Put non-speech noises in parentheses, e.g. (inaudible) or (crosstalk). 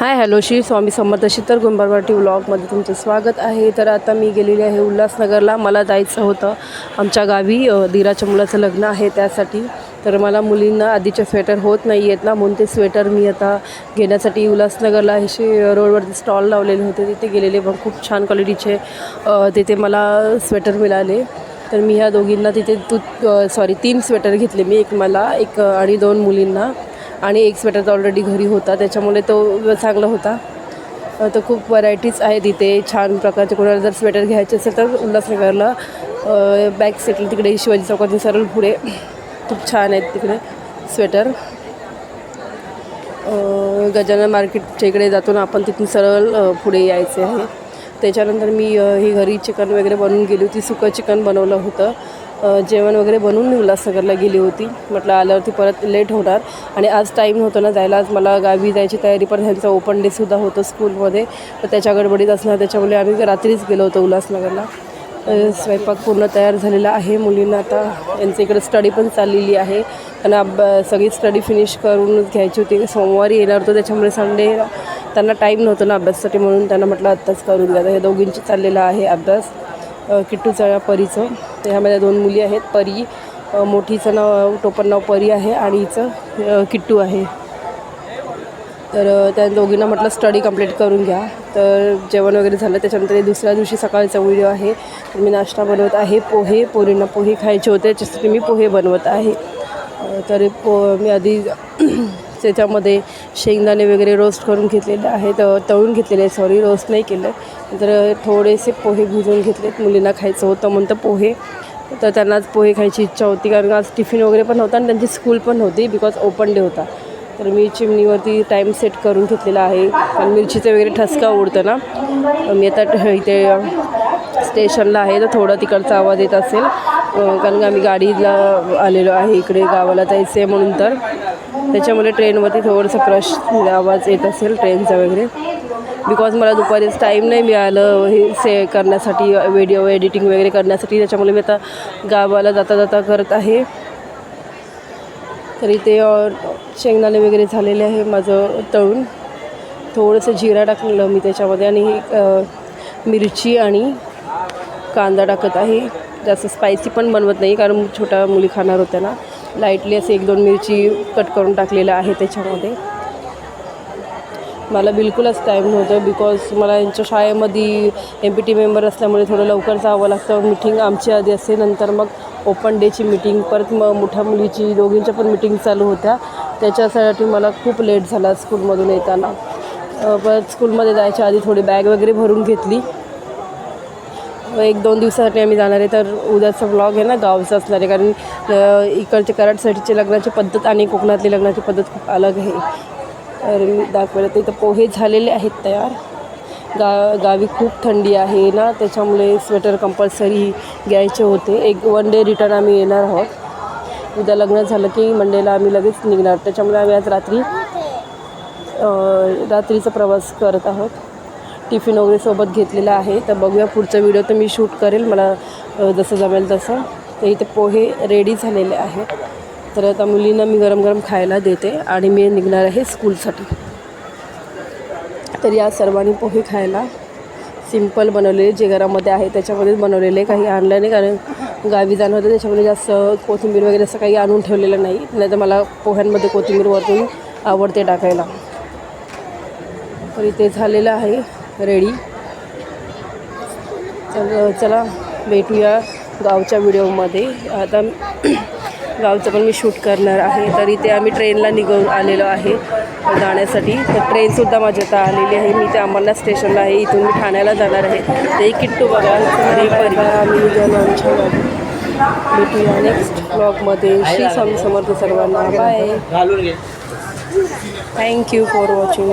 हाय hello Shri Swami Samarth Sheetal Gumbarwati व्लॉगमध्ये तुमचं स्वागत आहे. तर आता मी गेलेली आहे उल्हासनगरला. मला जायचं होतं आमच्या गावी दिराच्या मुलाचं लग्न आहे त्यासाठी. तर मला मुलींना आधीचे स्वेटर होत नाही आहेत ना म्हणून ते स्वेटर मी आता घेण्यासाठी उल्हासनगरला असे रोडवरती स्टॉल लावलेले होते. तिथे गेलेले पण खूप छान क्वालिटीचे तिथे मला स्वेटर मिळाले. तर मी ह्या दोघींना तिथे तू सॉरी तीन स्वेटर घेतले मी. एक मला एक आणि दोन मुलींना. आणि एक स्वेटर तर ऑलरेडी घरी होता त्याच्यामुळे तो चांगला होता. तर खूप व्हरायटीज आहेत तिथे छान प्रकारचे. कोणाला जर स्वेटर घ्यायचे असेल तर उल्हासनगरला. बॅक सेटल तिकडे शिवाजी चौकातून सरळ पुढे. खूप छान आहेत तिकडे स्वेटर गजानन मार्केटच्या इकडे जातो ना आपण तिथून सरळ पुढे यायचे आहे. त्याच्यानंतर मी हे ही घरी चिकन वगैरे बनवून गेली होती. सुकं चिकन बनवलं होतं. जेवण वगैरे बनवून मी उल्हासनगरला गेली होती. म्हटलं आल्यावरती परत लेट होणार. आणि आज टाईम नव्हतं ना जायला. आज मला गावी जायची तयारी पण त्यांचा ओपन डेसुद्धा होतं स्कूलमध्ये तर त्याच्या गडबडीत असणार. त्याच्यामुळे आम्ही रात्रीच गेलो होतो उल्हासनगरला. स्वयंपाक पूर्ण तयार झालेला आहे मुलींना आता. यांचं इकडे स्टडी पण चाललेली आहे. त्यांना अब सगळी स्टडी फिनिश करूनच घ्यायची होती. सोमवारी येणार होतं. त्याच्यामुळे संडे त्यांना टाईम नव्हतं ना अभ्यासासाठी म्हणून त्यांना म्हटलं आत्ताच करून घ्या. हे दोघींची चाललेला आहे अभ्यास. अ, किट्टूचं परीचं. ह्या माझ्या दोन मुली आहेत. परी मोठीचं नाव टोपण नाव परी आहे आणि हिचं किट्टू आहे. तर त्या दोघींना म्हटलं स्टडी कंप्लीट करून घ्या. तर जेवण वगैरे झालं. त्याच्यानंतर दुसऱ्या दिवशी सकाळचा व्हिडिओ आहे. तर मी नाश्ता बनवत आहे. पोहे पोरींना पोहे खायचे होते. त्याच्यासाठी मी पोहे बनवत आहे. तर पो मी आधी (clears throat) त्याच्यामध्ये शेंगदाणे वगैरे रोस्ट करून घेतलेले आहेत तळून घेतलेले आहे सॉरी रोस्ट नाही केलं. तर थोडेसे पोहे भिजवून घेतलेत. मुलींना खायचं होतं म्हणतं पोहे. तर त्यांना पोहे खायची इच्छा होती. कारण आज टिफिन वगैरे पण होता आणि त्यांची स्कूल पण होती बिकॉज ओपन डे होता. तर मी चिमणीवरती टाईम सेट करून घेतलेला आहे. आणि मिरचीचं वगैरे ठसका उडतं ना. मी आता (laughs) इथे स्टेशनला आहे. तर थोडा तिकडचा आवाज येत असेल. कारण आम्ही गाडीला आलेलो आहे. इकडे गावाला जायचं आहे म्हणून तर. त्याच्यामुळे ट्रेनवरती थोडंसं क्रश आवाज येत असेल ट्रेनचा वगैरे. बिकॉज मला दुपारीच टाईम नाही मिळालं हे से करण्यासाठी व्हिडिओ एडिटिंग वगैरे करण्यासाठी. त्याच्यामुळे मी आता गावाला जाता जाता करत आहे. तरी ते शेंगदाणे वगैरे झालेले आहे माझं तळून. थोडंसं जिरा टाकलेलं मी त्याच्यामध्ये आणि मिरची आणि कांदा टाकत आहे. जास्त स्पायसी पण बनवत नाही कारण छोट्या मुली खाणार होत्या ना. लाईटली असे एक दोन मिरची कट करून टाकलेलं आहे त्याच्यामध्ये. मला बिलकुलच टाईम नव्हतं बिकॉज मला यांच्या शाळेमध्ये एम पी टी मेंबर असल्यामुळे थोडं लवकर जावं लागतं. मिटिंग आमची आधी असते नंतर मग ओपन डेची मिटिंग परत मग मोठ्या मुलीची दोघींच्या पण मिटिंग चालू होत्या. त्याच्यासाठी मला खूप लेट झाला स्कूलमधून येताना. परत स्कूलमध्ये जायच्या आधी थोडी बॅग वगैरे भरून घेतली. एक दोन दिवसासाठी आम्ही जाणार आहे. तर उद्याचा ब्लॉग आहे ना गावचा असणार आहे. कारण इकडचे कराडसाठीचे लग्नाची पद्धत आणि कोकणातली लग्नाची पद्धत खूप अलग आहे. तर मी दाखवलं तर इथं पोहे झालेले आहेत तयार. गा गावी खूप थंडी आहे ना त्याच्यामुळे स्वेटर कंपल्सरी घ्यायचे होते. एक वन डे रिटर्न आम्ही येणार आहोत. उद्या लग्न झालं की मंडेला आम्ही लगेच निघणार. त्याच्यामुळे आम्ही आज रात्री रात्रीचा प्रवास करत आहोत. टिफिन वगैरे सोबत घेतलेला आहे. तर बघूया पुढचा व्हिडिओ तर मी शूट करेल. मला जसं जमेल तसं. तर इथे पोहे रेडी झालेले आहेत. तर आता मुलींना मी गरम गरम खायला देते आणि मी निघणार आहे स्कूलसाठी तर या सर्वांनी पोहे खायला सिंपल बनवलेले जे घरामध्ये आहे त्याच्यामध्येच बनवलेले. काही आणलं नाही कारण गावी जाणं होतं त्याच्यामध्ये जास्त कोथिंबीर वगैरे असं काही आणून ठेवलेलं नाही. नाही तर मला पोह्यांमध्ये कोथिंबीर वरतून आवडते टाकायला. तर इथे झालेलं आहे. रेडी. तर चला भेटूया गावच्या व्हिडिओमध्ये. आता (clears throat) गावचं पण मी शूट करणार आहे. तर इथे आम्ही ट्रेनला निघून आलेलो आहे जाण्यासाठी. तर ट्रेनसुद्धा माझी आता आलेली आहे. मी इथे अंबरनाथ स्टेशनला आहे. इथून मी ठाण्याला जाणार आहे. ते एक किट्टू बघा. आम्ही निघालो आमच्या गावी. भेटूया नेक्स्ट ब्लॉगमध्ये श्री स्वामी समर्थ सर्वांना. Bye thank you for watching